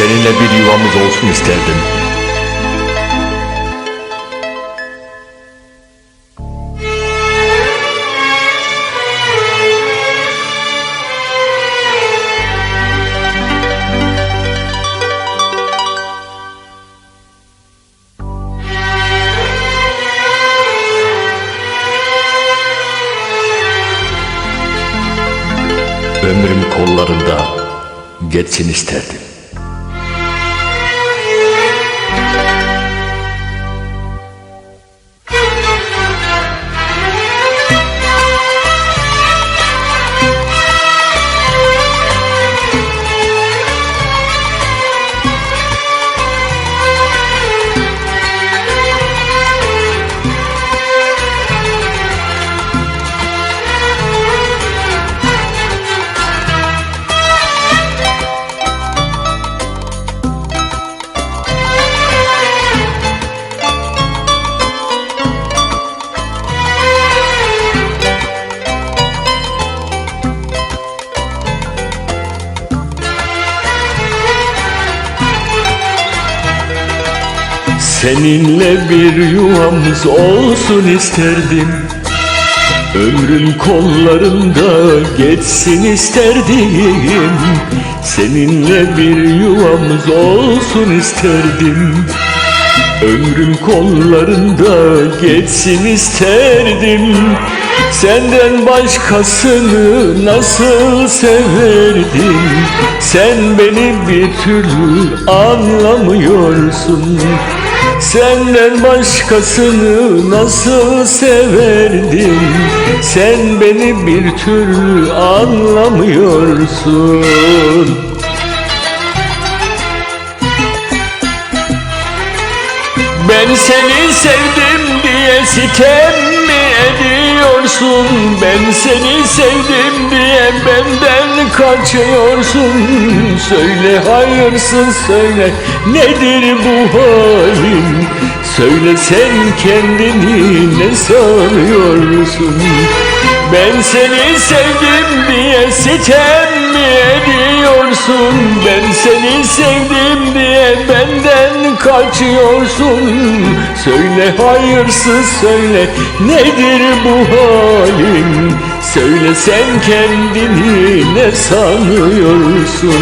Seninle bir yuvamız olsun isterdim. Ömrüm kollarında geçsin isterdim. Seninle bir yuvamız olsun isterdim. Ömrün kollarında geçsin isterdim. Seninle bir yuvamız olsun isterdim. Ömrüm kollarında geçsin isterdim. Senden başkasını nasıl severdim? Sen beni bir türlü anlamıyorsun Senden başkasını nasıl severdim Sen beni bir türlü anlamıyorsun Ben seni sevdim diye sitem mi ediyorsun? Ben seni sevdim diye benden kaçıyorsun Söyle hayırsız söyle nedir bu halin? Söyle sen kendini ne sanıyorsun? Ben seni sevdim diye sitem mi ediyorsun? Ben seni sevdim diye benden kaçıyorsun Söyle hayırsız söyle nedir bu halin? Söyle sen kendini ne sanıyorsun?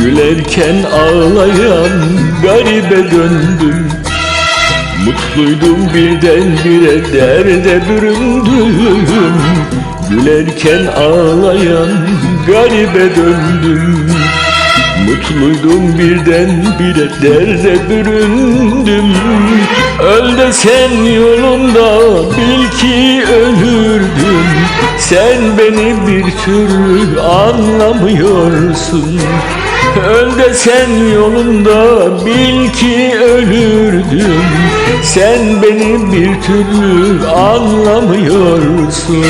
Gülerken ağlayan garibe döndüm. Mutluydum birdenbire derde büründüm. Gülerken ağlayan garibe döndüm. Mutluydum birdenbire derde büründüm. Öl de sen yolunda bil ki ölürdüm. Sen beni bir türlü anlamıyorsun Öl de sen yolunda bil ki ölürdüm Sen beni bir türlü anlamıyorsun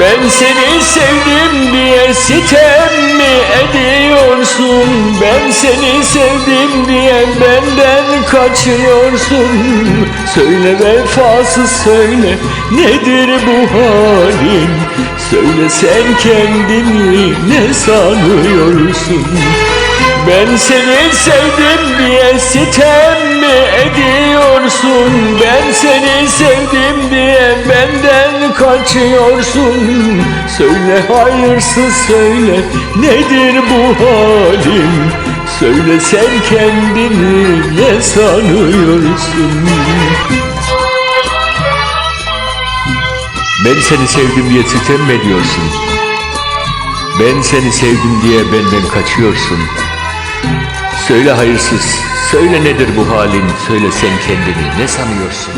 Ben seni sevdim diye sitem mi ediyorsun? Ben seni sevdim diye benden kaçıyorsun Söyle vefasız söyle nedir bu halin? Söyle sen kendini ne sanıyorsun? Ben seni sevdim diye sitem mi ediyorsun? Ben seni sevdim diye benden kaçıyorsun Söyle hayırsız söyle nedir bu halin? Söyle sen kendini ne sanıyorsun? Ben seni sevdim diye sitem mi ediyorsun? Ben seni sevdim diye benden kaçıyorsun. Söyle hayırsız, söyle nedir bu halin, söyle sen kendini ne sanıyorsun?